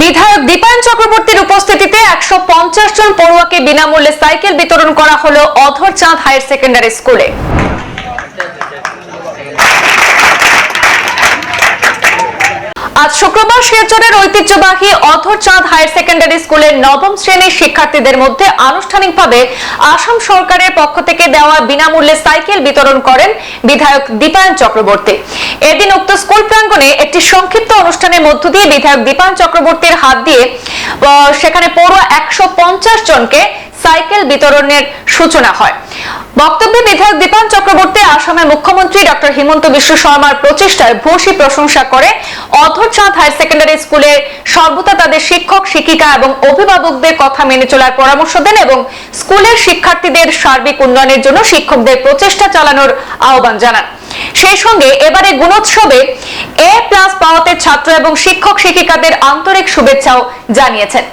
বিধায়ক দীপায়ন চক্রবর্তীর উপস্থিতিতে একশো পঞ্চাশ জন পড়ুয়াকে বিনামূল্যে সাইকেল বিতরণ করা হলো অধর চাঁদ হায়ার সেকেন্ডারি স্কুলে। আজ শুক্রবার শিলচরের ঐতিহ্যবাহী অধরচাঁদ হায়ার সেকেন্ডারি স্কুলের নবম শ্রেণির শিক্ষার্থীদের মধ্যে আনুষ্ঠানিকভাবে আসাম সরকারের পক্ষ থেকে দেওয়া বিনামূল্যে সাইকেল বিতরণ করেন বিধায়ক দীপায়ন চক্রবর্তী। এদিন উক্ত স্কুল প্রাঙ্গণে একটি সংক্ষিপ্ত অনুষ্ঠানের মধ্য দিয়ে বিধায়ক দীপায়ন চক্রবর্তীর হাত দিয়ে সেখানে পড়ুয়া একশো পঞ্চাশ জনকে সাইকেল বিতরণের সূচনা হয়। বক্তব্যে বিধায়ক দীপান চক্রবর্তী, আসামের মুখ্যমন্ত্রী ডক্টর হিমন্ত বিশ্ব শর্মার প্রচেষ্টায় ভূয়সী প্রশংসা করে। অধরচাঁদ হায়ার সেকেন্ডারি স্কুলের সর্বদা তাদের শিক্ষক, শিক্ষিকা এবং অভিভাবকদের কথা মেনে চলার পরামর্শ দেন এবং স্কুলের শিক্ষার্থীদের সার্বিক উন্নয়নের জন্য শিক্ষকদের প্রচেষ্টা চালানোর আহ্বান জানান। সেই সঙ্গে এবারে গুণোৎসবে এ প্লাস পাওয়াতে ছাত্র এবং শিক্ষক, শিক্ষিকাদের আন্তরিক শুভেচ্ছাও জানিয়েছেন।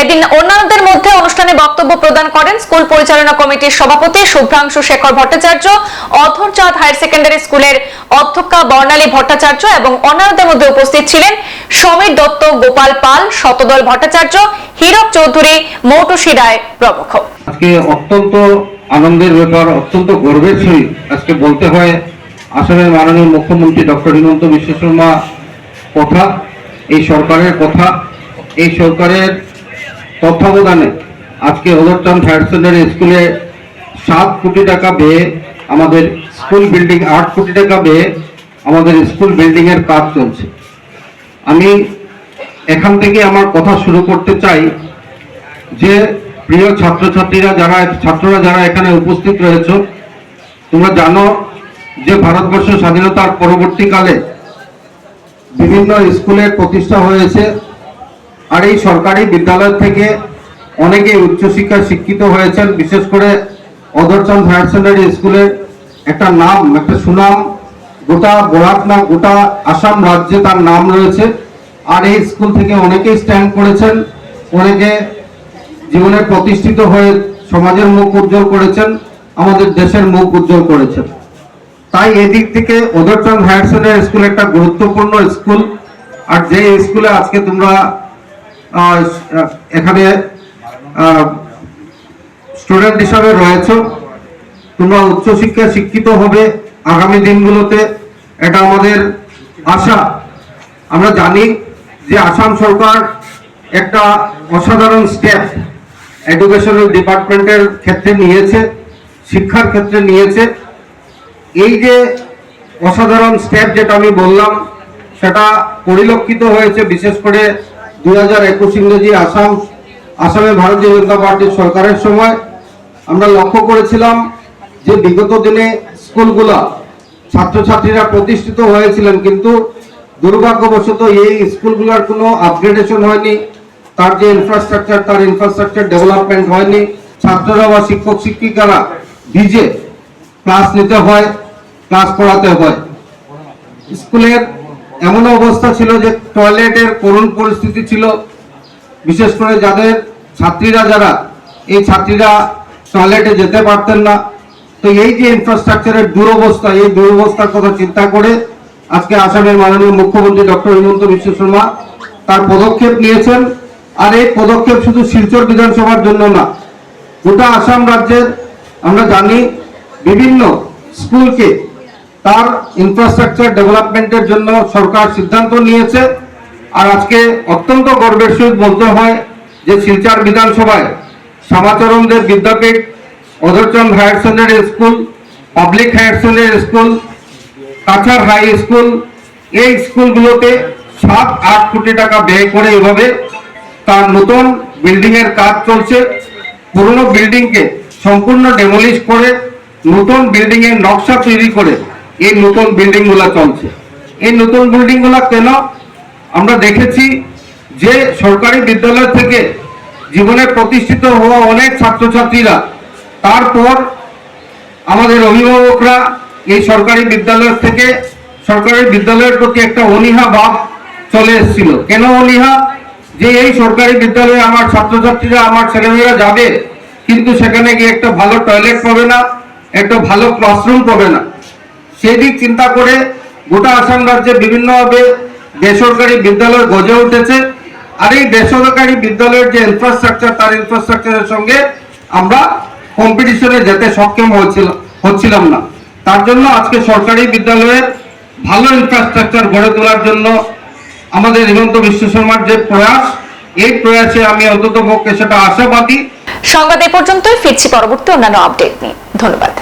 এদিন অন্যান্যদের মধ্যে অনুষ্ঠানে বক্তব্য প্রদান করেন স্কুল পরিচালনা কমিটির সভাপতি শুভ্রাংশু শেখর ভট্টাচার্য, অধরচাঁদ হায়ার সেকেন্ডারি স্কুলের অধ্যক্ষা বর্ণালী ভট্টাচার্য এবং অন্যান্যদের মধ্যে উপস্থিত ছিলেন সমীর দত্ত, গোপাল পাল, শতদল ভট্টাচার্য, হীরক চৌধুরী, মৌটুসী রায় প্রমুখ। আজকে অত্যন্ত আনন্দের ব্যাপার, অত্যন্ত গর্বের সহিত আজকে বলতে হয়, আসামের মাননীয় মুখ্যমন্ত্রী ডক্টর হিমন্ত বিশ্ব শর্মা কথা, এই সরকারের কথা, এই সরকারের তত্ত্বাবধানে আজকে হলরচাঁদ হায়ার সেকেন্ডারি স্কুলে সাত কোটি টাকা ব্যয়ে আমাদের স্কুল বিল্ডিং, আট কোটি টাকা ব্যয়ে আমাদের স্কুল বিল্ডিংয়ের কাজ চলছে। আমি এখান থেকে আমার কথা শুরু করতে চাই যে প্রিয় ছাত্রছাত্রীরা যারা, ছাত্ররা যারা এখানে উপস্থিত রয়েছে, তোমরা জানো যে ভারতবর্ষ স্বাধীনতার পরবর্তীকালে বিভিন্ন স্কুলের প্রতিষ্ঠা হয়েছে। আর এই সরকারি বিদ্যালয় থেকে অনেকে উচ্চশিক্ষায় শিক্ষিত হয়েছেন। বিশেষ করে অদরচাঁদ হায়ার সেকেন্ডারি স্কুলের একটা নাম, একটা সুনাম, গোটা বরাক না, গোটা আসাম রাজ্যে তার নাম রয়েছে। আর এই স্কুল থেকে অনেকেই স্ট্যান্ড করেছেন, অনেকে জীবনে প্রতিষ্ঠিত হয়ে সমাজের মুখ উজ্জ্বল করেছেন, আমাদের দেশের মুখ উজ্জ্বল করেছেন। তাই এদিক থেকে ওদরচাঁদ হায়ার সেকেন্ডারি স্কুল একটা গুরুত্বপূর্ণ স্কুল। আর যে স্কুলে আজকে তোমরা এখানে স্টুডেন্ট হিসাবে রয়েছ। তোমরা উচ্চশিক্ষায় শিক্ষিত হবে আগামী দিনগুলোতে। এটা আমাদের আশা। আমরা জানি যে আসাম সরকার একটা অসাধারণ স্টেপ এডুকেশনাল ডিপার্টমেন্টের ক্ষেত্রে নিয়েছে, শিক্ষার ক্ষেত্রে নিয়েছে। এই যে অসাধারণ স্টেপ যেটা আমি বললাম, সেটা পরিলক্ষিত হয়েছে বিশেষ করে দুই হাজার একুশ ইংরেজি আসাম, আসামে ভারতীয় জনতা পার্টির সরকারের সময় আমরা লক্ষ্য করেছিলাম যে বিগত দিনে স্কুলগুলা ছাত্রছাত্রীরা প্রতিষ্ঠিত হয়েছিলেন, কিন্তু দুর্ভাগ্যবশত এই স্কুলগুলোর কোনো আপগ্রেডেশন হয়নি, তার যে ইনফ্রাস্ট্রাকচার তার ইনফ্রাস্ট্রাকচার ডেভেলপমেন্ট হয়নি। ছাত্ররা বা শিক্ষক, শিক্ষিকারা ভিজে ক্লাস নিতে হয় ক্লাস পড়াতে হয়। স্কুলের এমন অবস্থা ছিল যে টয়লেটের করুণ পরিস্থিতি ছিল। বিশেষ করে যাদের ছাত্রীরা যারা, এই ছাত্রীরা টয়লেটে যেতে পারতেন না। তো এই যে ইনফ্রাস্ট্রাকচারের দুরবস্থা, এই দুরবস্থার কথা চিন্তা করে আজকে আসামের মাননীয় মুখ্যমন্ত্রী ডক্টর হিমন্ত বিশ্ব শর্মা তার পদক্ষেপ নিয়েছেন। আর এই পদক্ষেপ শুধু শিলচর বিধানসভার জন্য না, গোটা আসাম রাজ্যের আমরা জানি বিভিন্ন স্কুলকে তার ইনফ্রাস্ট্রাকচার ডেভেলপমেন্টের জন্য সরকার সিদ্ধান্ত নিয়েছে। আর আজকে অত্যন্ত গর্বের সহিত বলতে হয় যে শিলচর বিধানসভায় শ্যামাচরণদের Vidyapith Adharchand higher secondary school, public higher secondary school Cachar high school, এই স্কুলগুলোতে সাত, আট কোটি টাকা ব্যয় করে এভাবে তার নতুন বিল্ডিংয়ের কাজ চলছে। পুরনো বিল্ডিংকে সম্পূর্ণ ডেমোলিশ করে, নতুন বিল্ডিংয়ের নকশা তৈরি করে এই নতুন বিল্ডিংগুলা চলছে। এই নতুন বিল্ডিংগুলা কেন আমরা দেখেছি যে সরকারি বিদ্যালয় থেকে জীবনে প্রতিষ্ঠিত হওয়া অনেক ছাত্রছাত্রীরা, তারপর আমাদের অভিভাবকরা এই সরকারি বিদ্যালয় থেকে সরকারি বিদ্যালয়ের প্রতি একটা অনীহা ভাব চলে এসেছিল। কেন অনীহা? যে এই সরকারি বিদ্যালয়ে আমার ছাত্রছাত্রীরা, আমার ছেলেমেয়েরা যাবে, কিন্তু সেখানে গিয়ে একটা ভালো টয়লেট পাবে না, একটা ভালো ক্লাসরুম পাবে না। সেই দিক চিন্তা করে গোটা আসাম রাজ্যে বিভিন্নভাবে বেসরকারি বিদ্যালয় গজে উঠেছে। আর এই বেসরকারি বিদ্যালয়ের যে ইনফ্রাস্ট্রাকচার তার ইনফ্রাস্ট্রাকচারের সঙ্গে আমরা কম্পিটিশনে যেতে সক্ষম হচ্ছিল হচ্ছিলাম না। তার জন্য আজকে সরকারি বিদ্যালয়ের ভালো ইনফ্রাস্ট্রাকচার গড়ে তোলার জন্য আমাদের হিমন্ত বিশ্ব শর্মার যে প্রয়াস, এই প্রয়াসে আমি অন্তত পক্ষে সেটা আশাবাদী। সংবাদ এ পর্যন্তই, ফিরছি পরবর্তী অন্যান্য আপডেট নিয়ে। ধন্যবাদ।